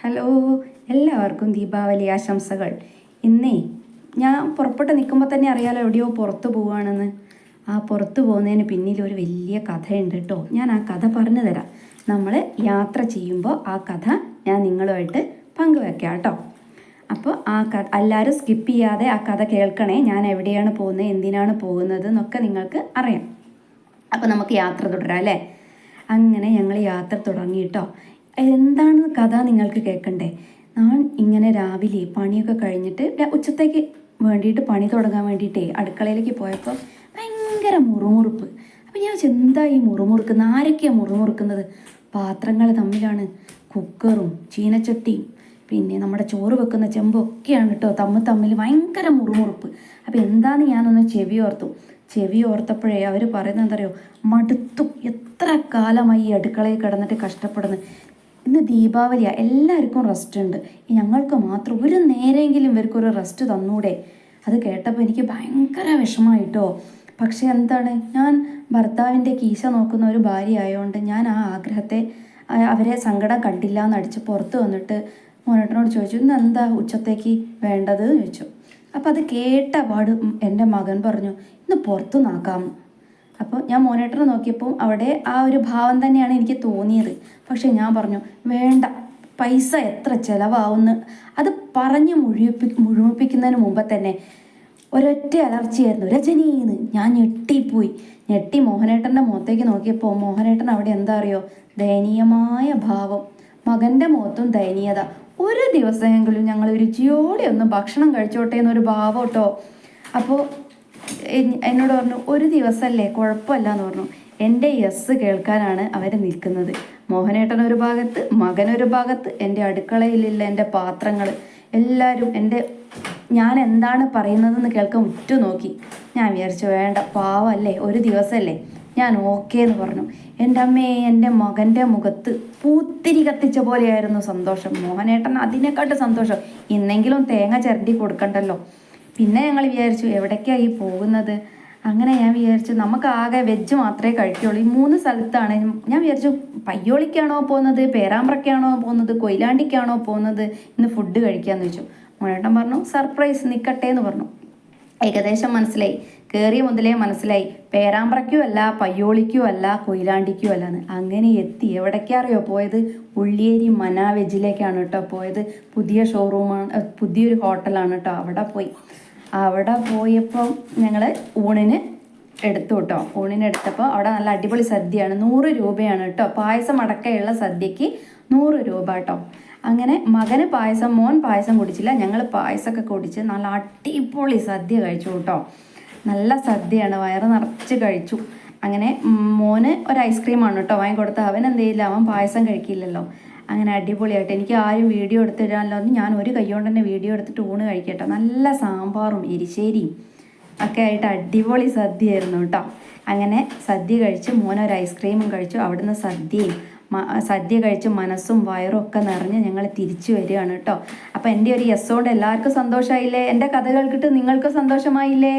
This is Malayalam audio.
ഹലോ എല്ലാവർക്കും ദീപാവലി ആശംസകൾ. ഇന്നേ ഞാൻ പുറപ്പെട്ട് നിൽക്കുമ്പോൾ തന്നെ അറിയാലോ എവിടെയോ പുറത്ത് പോവുകയാണെന്ന് ആ പുറത്ത് പോകുന്നതിന് പിന്നിൽ ഒരു വലിയ കഥയുണ്ട് കേട്ടോ. ഞാൻ ആ കഥ പറഞ്ഞു തരാം. നമ്മൾ യാത്ര ചെയ്യുമ്പോൾ ആ കഥ ഞാൻ നിങ്ങളുമായിട്ട് പങ്കുവെക്കാം കേട്ടോ. അപ്പോൾ ആ കഥ എല്ലാവരും സ്കിപ്പ് ചെയ്യാതെ ആ കഥ കേൾക്കണേ. ഞാൻ എവിടെയാണ് പോകുന്നത് എന്തിനാണ് പോകുന്നത് എന്നൊക്കെ നിങ്ങൾക്ക് അറിയാം. അപ്പോൾ നമുക്ക് യാത്ര തുടരാം അല്ലേ? അങ്ങനെ ഞങ്ങൾ യാത്ര തുടങ്ങി കേട്ടോ. എന്താണ് കഥ നിങ്ങൾക്ക് കേൾക്കണ്ടേ? ഞാൻ ഇങ്ങനെ രാവിലെ പണിയൊക്കെ കഴിഞ്ഞിട്ട് ഉച്ചത്തേക്ക് വേണ്ടിയിട്ട് പണി തുടങ്ങാൻ വേണ്ടിയിട്ടേ അടുക്കളയിലേക്ക് പോയപ്പോൾ ഭയങ്കര മുറുമുറുപ്പ്. അപ്പം ഞാൻ എന്താ ഈ മുറുമുറുക്കുന്നത് ആരൊക്കെയാണ് മുറുമുറുക്കുന്നത്? പാത്രങ്ങൾ തമ്മിലാണ് കുക്കറും ചീനച്ചട്ടിയും പിന്നെ നമ്മുടെ ചോറ് വെക്കുന്ന ചെമ്പും ഒക്കെയാണ് കേട്ടോ തമ്മിൽ തമ്മിൽ ഭയങ്കര മുറുമുറുപ്പ്. അപ്പോൾ എന്താന്ന് ഞാനൊന്ന് ചെവി ഓർത്തു. ചെവി ഓർത്തപ്പോഴേ അവർ പറയുന്നത് എന്താ പറയുക മടുത്തു. എത്ര കാലമായി ഈ അടുക്കളയിൽ കിടന്നിട്ട് കഷ്ടപ്പെടുന്നു. ഇന്ന് ദീപാവലിയാണ് എല്ലാവർക്കും റെസ്റ്റ് ഉണ്ട്. ഞങ്ങൾക്ക് മാത്രം ഒരു നേരെങ്കിലും ഇവർക്കൊരു റെസ്റ്റ് തന്നൂടെ. അത് കേട്ടപ്പോൾ എനിക്ക് ഭയങ്കര വിഷമമായിട്ടോ പക്ഷേ എന്താണ് ഞാൻ ഭർത്താവിന്റെ കീശ നോക്കുന്ന ഒരു ഭാര്യ ആയതുകൊണ്ട് ഞാൻ ആ ആഗ്രഹത്തെ അവരെ സങ്കടം കണ്ടില്ല എന്നടിച്ച് പുറത്ത് വന്നിട്ട് മോനേട്ടനോട് ചോദിച്ചു ഇന്ന് എന്താ ഉച്ചത്തേക്ക് വേണ്ടത്? എന്ന് ചോദിച്ചു. അപ്പോൾ അത് കേട്ട പാട് എന്റെ മകൻ പറഞ്ഞു ഇന്ന് പുറത്തു നാക്കാം അപ്പോൾ ഞാൻ മോണിറ്റർ നോക്കിയപ്പോൾ അവിടെ ആ ഒരു ഭാവം തന്നെയാണ് എനിക്ക് തോന്നിയത്. പക്ഷേ ഞാൻ പറഞ്ഞു വേണ്ട പൈസ എത്ര ചിലവാവുമെന്ന് അത് പറഞ്ഞ് മുഴുവിപ്പി മുഴുമിപ്പിക്കുന്നതിന് മുമ്പ് തന്നെ ഒരൊറ്റ അലർച്ചയായിരുന്നു രജനീന്ന് ഞാൻ ഞെട്ടിപ്പോയി. ഞെട്ടി മോഹനേട്ടന്റെ മുഖത്തേക്ക് നോക്കിയപ്പോൾ മോഹനേട്ടൻ അവിടെ എന്താ അറിയോ? ദയനീയമായ ഭാവം. മകന്റെ മുഖത്തും ദയനീയത. ഒരു ദിവസമെങ്കിലും ഞങ്ങൾ രുചിയോടെ ഒന്ന് ഭക്ഷണം കഴിച്ചോട്ടെ എന്നൊരു ഭാവം കേട്ടോ അപ്പോൾ എന്നോട് പറഞ്ഞു ഒരു ദിവസമല്ലേ കുഴപ്പമില്ല എന്ന് പറഞ്ഞു. എന്റെ യെസ് കേൾക്കാനാണ് അവർ നിൽക്കുന്നത്. മോഹനേട്ടൻ ഒരു ഭാഗത്ത് മകനൊരു ഭാഗത്ത് എന്റെ അടുക്കളയിലുള്ള എന്റെ പാത്രങ്ങൾ എല്ലാവരും എന്റെ ഞാൻ എന്താണ് പറയുന്നതെന്ന് കേൾക്കാൻ ഉറ്റു നോക്കി ഞാൻ വിചാരിച്ചു വേണ്ട പാവല്ലേ ഒരു ദിവസമല്ലേ ഞാൻ ഓക്കേ എന്ന് പറഞ്ഞു. എന്റെ അമ്മയെ എന്റെ മകന്റെ മുഖത്ത് പൂത്തിരി കത്തിച്ച പോലെയായിരുന്നു സന്തോഷം. മോഹനേട്ടൻ അതിനെക്കാട്ട് സന്തോഷം. ഇന്നെങ്കിലും തേങ്ങ ചിരണ്ടി കൊടുക്കണ്ടല്ലോ. പിന്നെ ഞങ്ങൾ വിചാരിച്ചു എവിടേക്കാണ് ഈ പോകുന്നത്? അങ്ങനെ ഞാൻ വിചാരിച്ചു നമുക്ക് ആകെ വെജ് മാത്രമേ കഴിക്കുള്ളൂ. ഈ മൂന്ന് സ്ഥലത്താണ്. ഞാൻ വിചാരിച്ചു പയ്യോളിക്കാണോ പോകുന്നത്? പേരാമ്പ്രയ്ക്കാണോ പോകുന്നത്? കൊയിലാണ്ടിക്കാണോ പോകുന്നത്? ഇന്ന് ഫുഡ് കഴിക്കാന്ന് ചോദിച്ചു. മോനേട്ടൻ പറഞ്ഞു സർപ്രൈസ് നിൽക്കട്ടെ എന്ന് പറഞ്ഞു. ഏകദേശം മനസ്സിലായി. കയറിയ മുതലേ മനസ്സിലായി. പേരാമ്പ്രയ്ക്കും അല്ല പയ്യോളിക്കും അല്ല കൊയിലാണ്ടിക്കും അല്ല എന്ന്. അങ്ങനെ എത്തി. എവിടേക്കാറിയോ പോയത്? ഉള്ളിയേരി മന വെജിലേക്കാണ് കേട്ടോ പോയത്. പുതിയ ഷോറൂമാണ് പുതിയൊരു ഹോട്ടലാണ് കേട്ടോ അവിടെ പോയി. അവിടെ പോയപ്പം ഞങ്ങൾ ഊണിന് എടുത്തു കേട്ടോ. ഊണിന് എടുത്തപ്പോൾ അവിടെ നല്ല അടിപൊളി സദ്യയാണ്. നൂറ് രൂപയാണ് കേട്ടോ. പായസം അടക്കമുള്ള സദ്യക്ക് നൂറ് രൂപ കേട്ടോ. അങ്ങനെ മകന് പായസം മോൻ പായസം കുടിച്ചില്ല. ഞങ്ങൾ പായസമൊക്കെ കുടിച്ച് നല്ല അടിപൊളി സദ്യ കഴിച്ചു കേട്ടോ. നല്ല സദ്യയാണ്. വയറ് നിറച്ച് കഴിച്ചു. അങ്ങനെ മോന് ഒരു ഐസ്ക്രീമാണ് കേട്ടോ വാങ്ങി കൊടുത്ത അവൻ എന്ത് അവൻ പായസം കഴിക്കില്ലല്ലോ. അങ്ങനെ അടിപൊളിയായിട്ട് എനിക്ക് ആരും വീഡിയോ എടുത്തിടാനല്ലോ. ഞാൻ ഒരു കൈകൊണ്ട് തന്നെ വീഡിയോ എടുത്തിട്ട് ഊണ് കഴിക്കട്ടോ. നല്ല സാമ്പാറും എരിശ്ശേരിയും ഒക്കെ ആയിട്ട് അടിപൊളി സദ്യയായിരുന്നു കേട്ടോ. അങ്ങനെ സദ്യ കഴിച്ച് മോനൊരു ഐസ്ക്രീമും കഴിച്ചു. അവിടുന്ന് സദ്യയും സദ്യ കഴിച്ച് മനസ്സും വയറും ഒക്കെ നിറഞ്ഞ് ഞങ്ങൾ തിരിച്ചു വരികയാണ് കേട്ടോ. അപ്പോൾ എന്റെ ഒരു യെസ് കൊണ്ട് എല്ലാവർക്കും സന്തോഷമായില്ലേ? എന്റെ കഥകൾക്കിട്ട് നിങ്ങൾക്കും നിങ്ങൾക്ക് സന്തോഷമായില്ലേ?